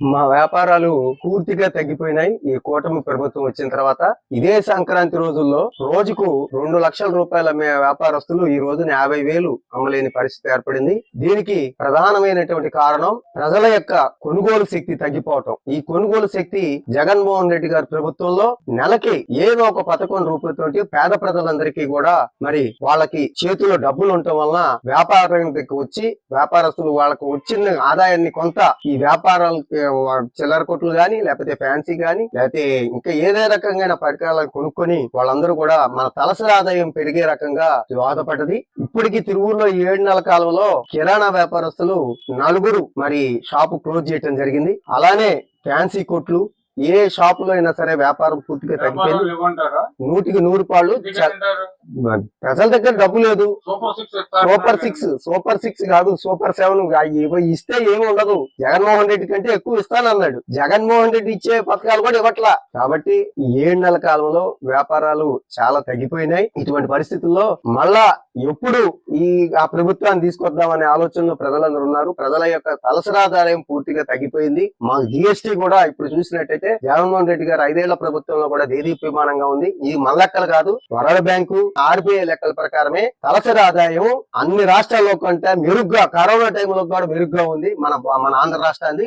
మా వ్యాపారాలు పూర్తిగా తగ్గిపోయినాయి. ఈ కూటమి ప్రభుత్వం వచ్చిన తర్వాత ఇదే సంక్రాంతి రోజుల్లో రోజుకు రెండు లక్షల రూపాయల వ్యాపారస్తులు ఈ రోజున యాభై వేలు అమ్మలేని పరిస్థితి ఏర్పడింది. దీనికి ప్రధానమైనటువంటి కారణం ప్రజల యొక్క కొనుగోలు శక్తి తగ్గిపోవటం. ఈ కొనుగోలు శక్తి జగన్మోహన్ రెడ్డి గారి ప్రభుత్వంలో నెలకి ఏదో ఒక పథకం రూపంతోటి పేద ప్రజలందరికీ కూడా మరి వాళ్ళకి చేతిలో డబ్బులు ఉండటం వలన వ్యాపారానికి వచ్చి వ్యాపారస్తులు వాళ్ళకు వచ్చిన ఆదాయాన్ని కొంత ఈ వ్యాపారాలు చిల్లర కొట్లు గాని లేకపోతే ఫ్యాన్సీ గాని లేకపోతే ఇంకా ఏదే రకంగా పరికరాలను కొనుక్కొని వాళ్ళందరూ కూడా మన తలసరి ఆదాయం పెరిగే రకంగా దోహదపడ్డది. ఇప్పటికి తిరువురులో ఈ ఏడు నెలల కాలంలో కిరాణా వ్యాపారస్తులు నలుగురు మరి షాపు క్లోజ్ చేయడం జరిగింది. అలానే ఫ్యాన్సీ కొట్లు ఏ షాప్లో అయినా సరే వ్యాపారం పూర్తిగా తగ్గిపోయింది. నూటికి నూరు పాళ్ళు? ప్రజల దగ్గర డబ్బు లేదు. సూపర్ సిక్స్ సూపర్ సిక్స్ కాదు సూపర్ సెవెన్ ఇస్తే ఏమి ఉండదు. జగన్మోహన్ రెడ్డి కంటే ఎక్కువ ఇస్తానన్నాడు జగన్మోహన్ రెడ్డి ఇచ్చే పథకాలు కూడా ఇవ్వట్లా. కాబట్టి ఏడు నెలల కాలంలో వ్యాపారాలు చాలా తగ్గిపోయినాయి. ఇటువంటి పరిస్థితుల్లో మళ్ళా ఎప్పుడు ఈ ఆ ప్రభుత్వాన్ని తీసుకొద్దామనే ఆలోచనలో ప్రజలందరూ ఉన్నారు. ప్రజల యొక్క తలసరి ఆదాయం పూర్తిగా తగ్గిపోయింది. మాకు జిఎస్టీ కూడా ఇప్పుడు చూసినట్టయితే జగన్మోహన్ రెడ్డి గారు ఐదేళ్ళ ప్రభుత్వంలో కూడా దేదీప్యమానంగా ఉంది. ఈ మన లెక్కలు కాదు వరల్డ్ బ్యాంకు ఆర్బీఐ లెక్కల ప్రకారమే తలసరి ఆదాయం అన్ని రాష్ట్రాల్లో కంటే మెరుగ్గా కరోనా టైంలో కూడా మెరుగ్గా ఉంది. మన మన ఆంధ్ర రాష్ట్రాన్ని